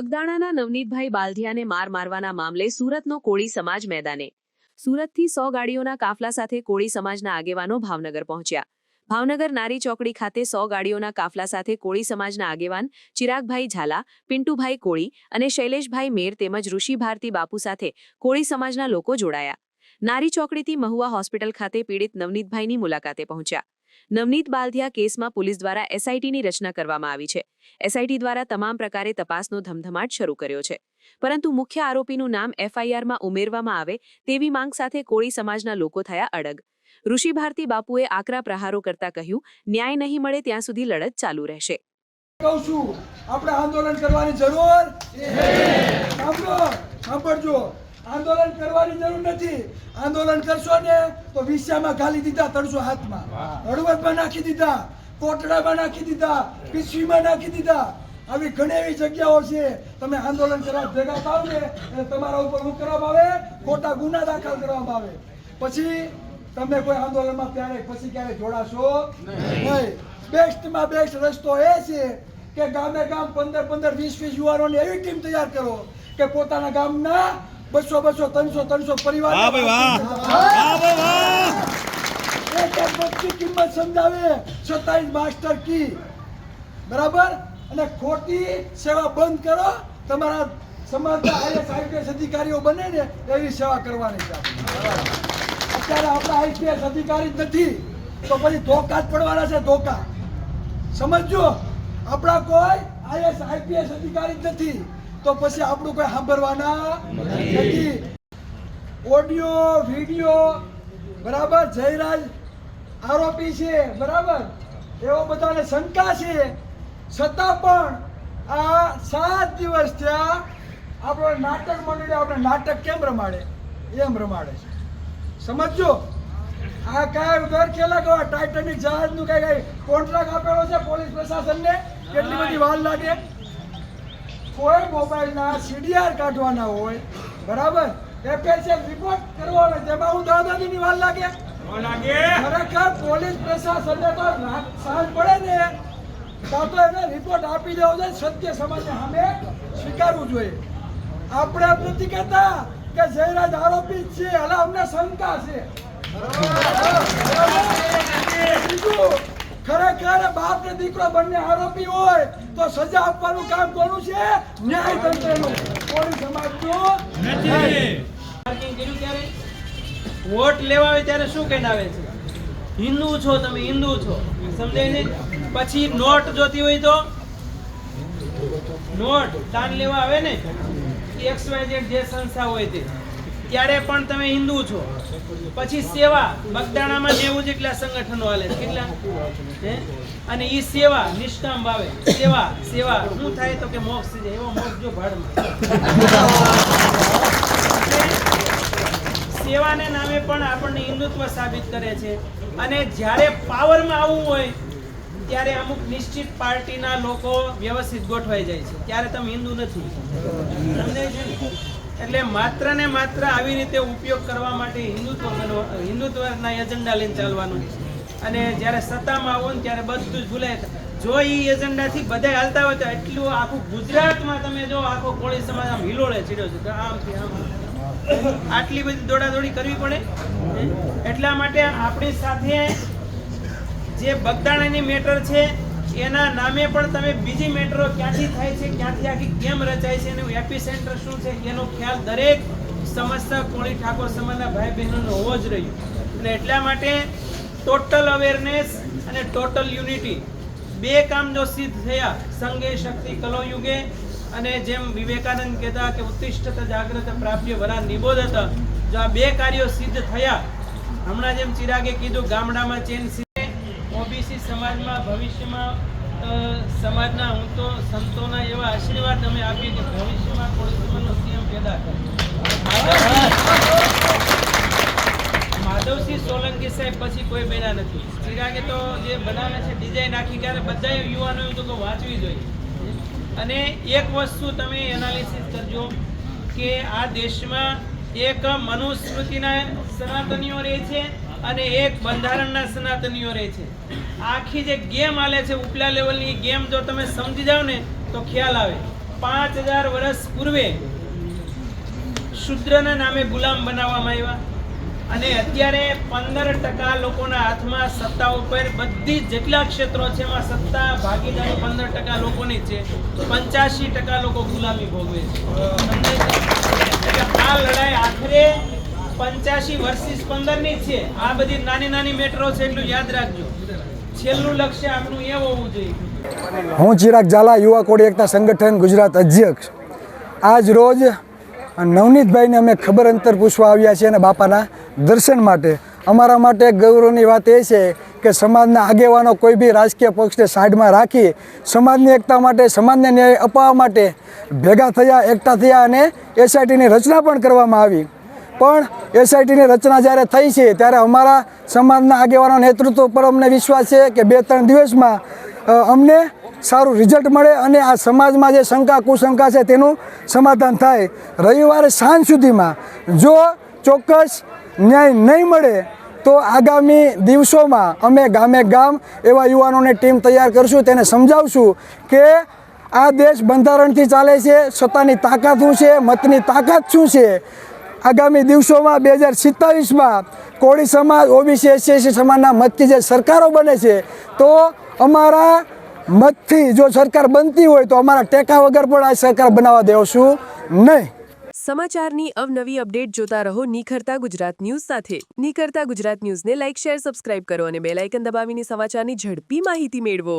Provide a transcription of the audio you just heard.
બગદાણાના નવનીતભાઈ બાલધિયાને માર મારવાના મામલે સુરતનો કોળી સમાજ મેદાને. સુરતથી સો ગાડીઓના કાફલા સાથે કોળી સમાજના આગેવાનો ભાવનગર પહોંચ્યા. ભાવનગર નારી ચોકડી ખાતે સો ગાડીઓના કાફલા સાથે કોળી સમાજના આગેવાન ચિરાગભાઈ ઝાલા, પિન્ટુભાઈ કોળી અને શૈલેષભાઈ મેર તેમજ ઋષિ ભારતી બાપુ સાથે કોળી સમાજના લોકો જોડાયા. નારી ચોકડીથી મહુવા હોસ્પિટલ ખાતે પીડિત નવનીતભાઈની મુલાકાતે પહોંચ્યા. નવનીત બાલધિયા કેસમાં પોલીસ દ્વારા એસઆઈટીની રચના કરવામાં આવી છે. એસઆઈટી દ્વારા તમામ પ્રકારે તપાસનો ધમધમાટ શરૂ કર્યો છે. પરંતુ મુખ્ય આરોપીનું નામ એફઆઈઆરમાં ઉમેરવામાં આવે તેવી માંગ સાથે કોળી સમાજના લોકો થયા અડગ. ઋષિ ભારતી બાપુએ આકરા પ્રહારો કરતા કહ્યું, ન્યાય નહીં મળે ત્યાં સુધી લડત ચાલુ રહેશે. આંદોલન કરવાની જરૂર સાંભળો, સાંભળજો. આંદોલન કરવાની જરૂર નથી. આંદોલન કરશો ને તો વિસામાં ગાલી દીધા ત્રણસો હાથમાં. હળવદમાં નાખી દીધા કોટડામાં નાખી દીધા પીસવીમાં નાખી દીધા. આવી ઘણી એવી જગ્યાઓ છે. તમે આંદોલન કરવા ભેગા થાવ ને તમારા ઉપર હું કરવામાં આવે ખોટા ગુના દાખલ કરવામાં આવે. પછી તમે કોઈ આંદોલનમાં ત્યારે પછી ક્યારે જોડાશો? નહીં. બેસ્ટમાં બેસ્ટ રસ્તો એ છે કે ગામે ગામ પંદર પંદર વીસ વીસ યુવાનોની એવી ટીમ તૈયાર કરો કે પોતાના ગામના બસો બસો ત્રણસો ત્રણસો પરિવાર. વાહ ભાઈ વાહ. વાહ ભાઈ એક એક કિંમત સમજાવે સત્તાવીસ માસ્ટર કી. બરાબર? અને ખોટી સેવા બંધ કરો તમારા સમાજના આઈએસ આઈપીએસ અધિકારીઓ બને ને એવી સેવા કરવાની છે અત્યારે આપણા આઈપીએસ અધિકારી જ નથી તો પછી ધોકા જ પડવાના છે ધોકા. સમજજો? આપણા કોઈ આઈએસ આઈપીએસ અધિકારી જ નથી. તો પછી આપણું કોઈ સાંભળવાના નથી. ઓડિયો, વિડિયો, બરાબર? જયરાજ આરોપી છે, બરાબર? એવો બધાને શંકા છે. છતાં પણ આ સાત દિવસ થયા આપણો નાટક મંડળી આપણે નાટક કેમ રમાડે? એમ રમાડે છે. સમજજો? આ કાંઈ ઉધાર ખેલા ગવા ટાઇટેનિક જહાજનું કઈ કઈ કોન્ટ્રાક્ટ આપેલો છે પોલીસ પ્રશાસનને? કેટલી બધી વાર લાગે? કોઈ મોબાઈલના સીડીઆર કાઢવાના હોય બરાબર? એફએસએલ રિપોર્ટ કરવાનો તેમાં હું દાદાજીની વાર લાગે? ખરેખર પોલીસ પ્રશાસનને તો સાંજ પડે ને તો તો એને રિપોર્ટ આપી દેવો જોઈએ સત્ય સમાજને સામે સ્વીકારવું જોઈએ. આપણે નથી કહેતા કે જયરાજ આરોપી છે એટલે અમને શંકા છે. બીજું બાપ ને દીકરો બંને આરોપી હોય તો સજા આપવાનું કામ કોનું છે? ન્યાય તંત્રનું કોળી સમાજનું. નથી. વોટ લેવા આવે ત્યારે શું કહીને આવે છે? હિન્દુ છો તમે હિન્દુ છો. સમજાય ને પછી નોટ જોતી હોય તો? નોટ દાન લેવા આવે ને? એક્સ વાય જે સંસ્થા હોય તે. ત્યારે પણ તમે હિન્દુ છો. પછી સેવા બગદાણામાં નેવું જેટલા સંગઠનો હાલે, કેટલા? અને ઈ સેવા, નિષ્કામ ભાવે. સેવા સેવા. શું થાય તો કે મોક્ષ થઈ જાય, એવો મોક્ષ જો ભાડમાં. સેવાને નામે પણ આપણને હિન્દુત્વ સાબિત કરે છે. અને જ્યારે પાવરમાં આવવું હોય, ત્યારે અમુક નિશ્ચિત પાર્ટીના લોકો વ્યવસ્થિત ગોઠવાઈ જાય છે. ત્યારે તમે હિન્દુ નથી? એટલે માત્ર ને માત્ર આવી રીતે ઉપયોગ કરવા માટે હિન્દુત્વ હિન્દુત્વના એજન્ડા લઈને ચાલવાનું અને જ્યારે સત્તામાં આવો ને ત્યારે બધું જ ભૂલાય જો એ એજન્ડાથી બધા હાલતા હોય તો એટલું આખું ગુજરાતમાં તમે જો આખો કોળી સમાજ આમ હિલોળે ચીડ્યો છે આમથી આમ આટલી બધી દોડાદોડી કરવી પડે? એટલા માટે આપણી સાથે જે બગદાણાની મેટર છે એના નામે પણ તમે બીજી મેટ્રો ક્યાંથી થાય છે, ક્યાંથી આખી કેમ રચાય છે એનું એપી શું છે, એનો ખ્યાલ દરેક સમજતા કોળી ઠાકોર સમાજના ભાઈ બહેનોનો હોવો જ રહ્યો. અને એટલા માટે ટોટલ અવેરનેસ અને ટોટલ યુનિટી બે કામ જો સિદ્ધ થયા સંગે શક્તિ કલો યુગે અને જેમ વિવેકાનંદ કહેતા કે ઉત્તિષ્ઠત જાગ્રત પ્રાપ્ય વરા નિબોધ હતા, જો આ બે કાર્યો સિદ્ધ થયા, હમણાં જેમ ચિરાગે કીધું, ગામડામાં ચેન ઓબીસી સમાજમાં, ભવિષ્યમાં સમાજના હું તો સંતોના એવા આશીર્વાદ અમે આપીએ કે ભવિષ્યમાં કોળી સમાજનો સીએમ પેદા કરે. માધવસિંહ સોલંકી સાહેબ પછી કોઈ બન્યા નથી. ચિરાગે તો જે બનાવે છે ડિઝાઇન આખી ક્યારે બધા યુવાનોએ તો વાંચવી જોઈએ. અને એક વસ્તુ તમે એનાલિસિસ કરજો કે આ દેશમાં એક મનુસ્મૃતિના સનાતનીઓ રહે છે અને એક બંધારણના સનાતનીઓ રહે છે. આખી જે ગેમ આલે છે, ઉપલા લેવલની ગેમ જો તમે સમજી જાઓ ને, તો ખ્યાલ આવે. પાંચ હજાર વર્ષ પૂર્વે શુદ્રના નામે ગુલામ બનાવવામાં આવ્યા અને અત્યારે પંદર ટકા લોકોના હાથમાં સત્તા ઉપર બધી જેટલા ક્ષેત્રો છે, એમાં સત્તા ભાગીદારી પંદર ટકા લોકોની છે, પંચ્યાસી ટકા લોકો ગુલામી ભોગવે છે. આ લડાઈ આખરે પંચ્યાસી વર્સિસ પંદરની જ છે. આ બધી નાની નાની મેટ્રો છે એટલું યાદ રાખજો. છેલ્લું લક્ષ્ય આપણું એ હોવું જોઈએ. હું ચિરાગ ઝાલા, યુવા કોડી એકતા સંગઠન, ગુજરાત અધ્યક્ષ. આજ રોજ નવનીતભાઈને અમે ખબર અંતર પૂછવા આવ્યા છીએ અને બાપાના દર્શન માટે. અમારા માટે ગૌરવની વાત એ છે કે સમાજના આગેવાનો કોઈ બી રાજકીય પક્ષને સાઈડમાં રાખી સમાજની એકતા માટે, સમાજને ન્યાય અપાવવા માટે ભેગા થયા, એકઠા થયા અને એસઆઈટીની રચના પણ કરવામાં આવી. પણ એસઆઈટીની રચના જ્યારે થઈ છે, ત્યારે અમારા સમાજના આગેવાનો નેતૃત્વ પર અમને વિશ્વાસ છે કે બે ત્રણ દિવસમાં અમને સારું રિઝલ્ટ મળે અને આ સમાજમાં જે શંકા, કુશંકા છે તેનું સમાધાન થાય. રવિવારે સાંજ સુધીમાં જો ચોક્કસ ન્યાય નહીં મળે, તો આગામી દિવસોમાં અમે ગામે ગામ એવા યુવાનોની ટીમ તૈયાર કરશું. તેને સમજાવશું કે આ દેશ બંધારણથી ચાલે છે, સત્તાની તાકાત શું છે, મતની તાકાત શું છે આગામી દિવસોમાં બે હજાર સિત્તાવીસમાં કોળી સમાજ, ઓબીસી, એસસી સમાજના મતથી જે સરકારો બને છે, તો અમારા મતથી જો સરકાર બનતી હોય તો અમારા ટેકા વગર પણ આ સરકાર બનાવવા દેવશું નહીં. સમાચારની અવનવી અપડેટ જોતા રહો નિખરતા ગુજરાત ન્યૂઝ સાથે. નિખરતા ગુજરાત ન્યૂઝને લાઇક, શેર, સબસ્ક્રાઇબ કરો અને બેલાઇકન દબાવીને સમાચારની ઝડપી માહિતી મેળવો.